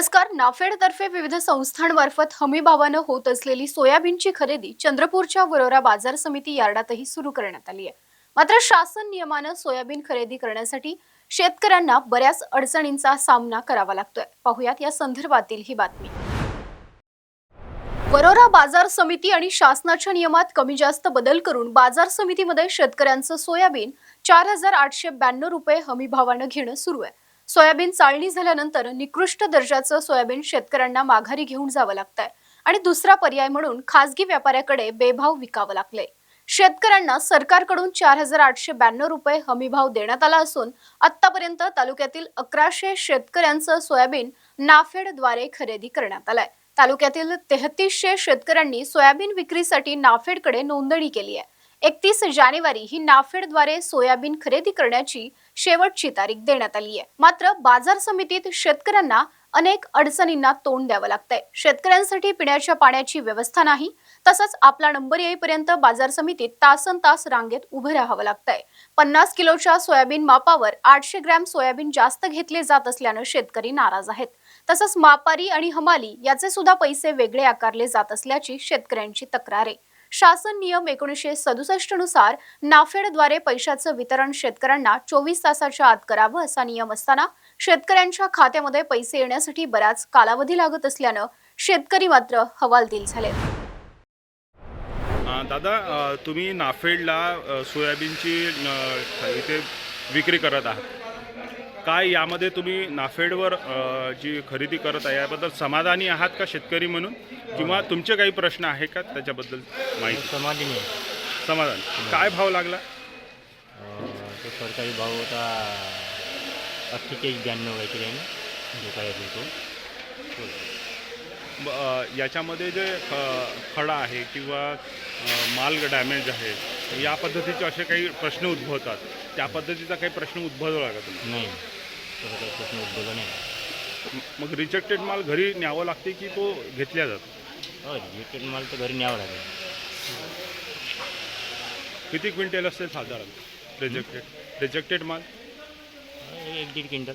नमस्कार. नाफेडतर्फे विविध संस्थांमार्फत हमीभावानं होत असलेली सोयाबीनची खरेदी चंद्रपूरच्या वरोरा बाजार समिती यार्डातही सुरू करण्यात आली आहे. मात्र शासन नियमानं सोयाबीन खरेदी करण्यासाठी शेतकऱ्यांना बऱ्याच अडचणींचा सामना करावा लागतोय. पाहुयात या संदर्भातील ही बातमी. वरोरा बाजार समिती आणि शासनाच्या नियमात कमी जास्त बदल करून बाजार समितीमध्ये शेतकऱ्यांचं सोयाबीन चार हजार आठशे ब्याण्णव रुपये हमीभावानं घेणं सुरू आहे. सोयाबीन चाळणी झाल्यानंतर निकृष्ट दर्जाचं सोयाबीन शेतकऱ्यांना माघारी घेऊन जावं लागतंय. आणि दुसरा पर्याय म्हणून खासगी व्यापाऱ्याकडे बेभाव विकावं लागले शेतकऱ्यांना सरकारकडून चार हजार आठशे ब्याण्णव रुपये हमीभाव देण्यात आला असून आतापर्यंत तालुक्यातील अकराशे शेतकऱ्यांचं सोयाबीन नाफेडद्वारे खरेदी करण्यात आलंय. तालुक्यातील तेहतीसशे शेतकऱ्यांनी सोयाबीन विक्रीसाठी नाफेडकडे नोंदणी केली आहे. एकतीस जानेवारी ही नाफेडद्वारे सोयाबीन खरेदी करण्याची शेवटची तारीख देण्यात आली आहे. मात्र बाजार समितीत शेतकऱ्यांना अनेक अडचणींना तोंड द्यावं लागतंय. शेतकऱ्यांसाठी पिण्याच्या पाण्याची व्यवस्था नाही तसंच आपला नंबर येईपर्यंत बाजार समितीत तासन तास रांगेत उभं राहावं लागतंय. पन्नास किलोच्या सोयाबीन मापावर आठशे ग्रॅम सोयाबीन जास्त घेतले जात असल्यानं शेतकरी नाराज आहेत. तसंच मापारी आणि हमाली याचे सुद्धा पैसे वेगळे आकारले जात असल्याची शेतकऱ्यांची तक्रार आहे. शासन नियम एकोणीसशे सदुसष्टनुसार नाफेडद्वारे पैशाचं वितरण शेतकऱ्यांना चोवीस तासाच्या आत करावं असा नियम असताना शेतकऱ्यांच्या खात्यामध्ये पैसे येण्यासाठी बराच कालावधी लागत असल्यानं शेतकरी मात्र हवालदिल झालेत दादा तुम्ही नाफेडला सोयाबीनची इथे विक्री करत आहात. काय यामध्ये तुम्ही नाफेडवर अ, जी खरेदी करत आहे याबद्दल समाधानी आहात का शेतकरी म्हणून? किंवा तुमचे काही प्रश्न आहे का? त्याच्याबद्दल माहिती. समाधानी समाधान. काय भाव लागला? तो सरकारी भाव होता अठ्ठेचाळीस ब्याण्णव काहीतरी आहे ना जो काय असेल तो ब- अ, याच्यामध्ये जे खडा आहे किंवा अ, माल डॅमेज आहे या पद्धतीचे असे काही प्रश्न उद्भवतात. त्या पद्धतीचा काही प्रश्न उद्भवला का तुम्हाला नाही. तसं काही प्रश्न उद्भवला नाही. मग रिजेक्टेड माल घरी न्यावं लागते की तो घेतल्या जातो? हो रिजेक्टेड माल तर घरी न्यावं लागेल. किती क्विंटल असते साधारण रिजेक्टेड रिजेक्टेड माल? एक दीड क्विंटल.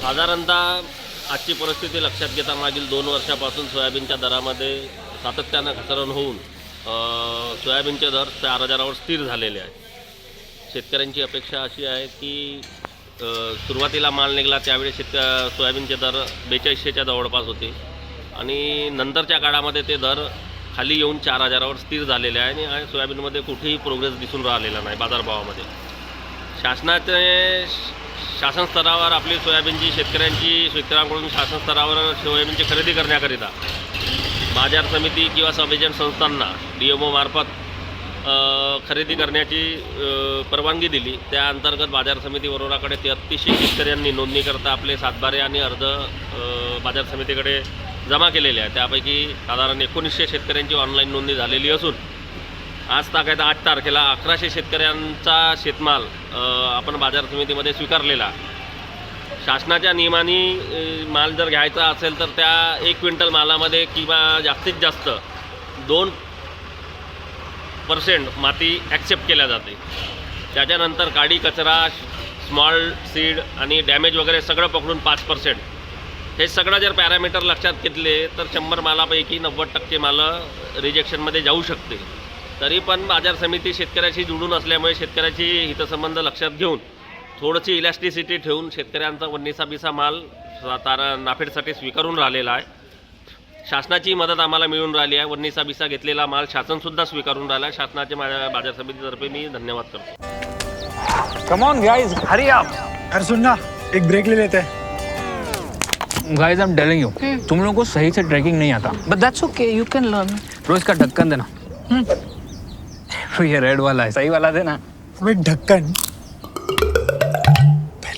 साधारणतः आजची परिस्थिती लक्षात घेता मागील दोन वर्षापासून सोयाबीनच्या दरामध्ये सातत्यानं घसरण होऊन सोयाबीनचे दर चार हजारावर स्थिर झालेले आहेत. शेतकऱ्यांची अपेक्षा अशी आहे की सुरुवातीला माल निघाला त्यावेळी शेतक सोयाबीनचे दर बेचाळीसशेच्या जवळपास होते. आणि नंतरच्या काळामध्ये ते दर खाली येऊन चार हजारावर स्थिर झालेले आहे आणि आणि सोयाबीनमध्ये कुठेही प्रोग्रेस दिसून राहिलेला नाही बाजारभावामध्ये. शासनाचे शासन स्तरावर आपली सोयाबीनची शेतकऱ्यांची शेतकऱ्यांकडून शासन स्तरावर सोयाबीनची खरेदी करण्याकरिता बाजार समिती किंवा सब एजंट संस्थांना डी एम ओमार्फत खरेदी करण्याची परवानगी दिली. त्या अंतर्गत बाजार समिती वरोराकडे तेहत्तीसशे शेतकऱ्यांनी नोंदणी करता आपले सातबारे आणि अर्ज बाजार समितीकडे जमा केलेले आहे त्यापैकी साधारण एकोणीसशे शेतकऱ्यांची ऑनलाईन नोंदणी झालेली असून आज ताकायत आठ तारखेला अकराशे शेतकऱ्यांचा शेतमाल आपण बाजार समितीमध्ये स्वीकारलेला. शासनाच्या नियमाने माल जर घ्यायचा असेल तर त्या एक क्विंटल मालामध्ये किंवा जास्तीत जास्त दोन पर्सेंट माती ॲक्सेप्ट केल्या जाते. त्याच्यानंतर काडी कचरा स्मॉल सीड आणि डॅमेज वगैरे सगळं पकडून पाच पर्सेंट हे सगळं जर पॅरामीटर लक्षात घेतले तर शंभर मालापैकी नव्वद टक्के मालं रिजेक्शनमध्ये जाऊ शकते. तरी पण बाजार समिती शेतकऱ्याशी जुळून असल्यामुळे शेतकऱ्याची हितसंबंध लक्षात घेऊन थोडीशी इलॅस्टिसिटी ठेवून शेतकऱ्यांचा वन्नीसा बिसा माल तारा नाफेडसाठी स्वीकारून राहिलेला आहे. शासनाची मदत आम्हाला मिळून राहिली आहे. वन्नीसा बिसा घेतलेला माल शासनसुद्धा स्वीकारून राहिला आहे. शासनाचे माझ्या बाजार समितीतर्फे मी धन्यवाद करतो. कम ऑन गाइस हरी आप अरे सुन ना एक ब्रेक ले लेते. हैं guys I am telling you तुम लोगों को सही से ट्रैकिंग नहीं आता. But that's okay, you can learn. रोज का ढक्कन देना. ये रेड वाला है सही वाला देना. ढक्कन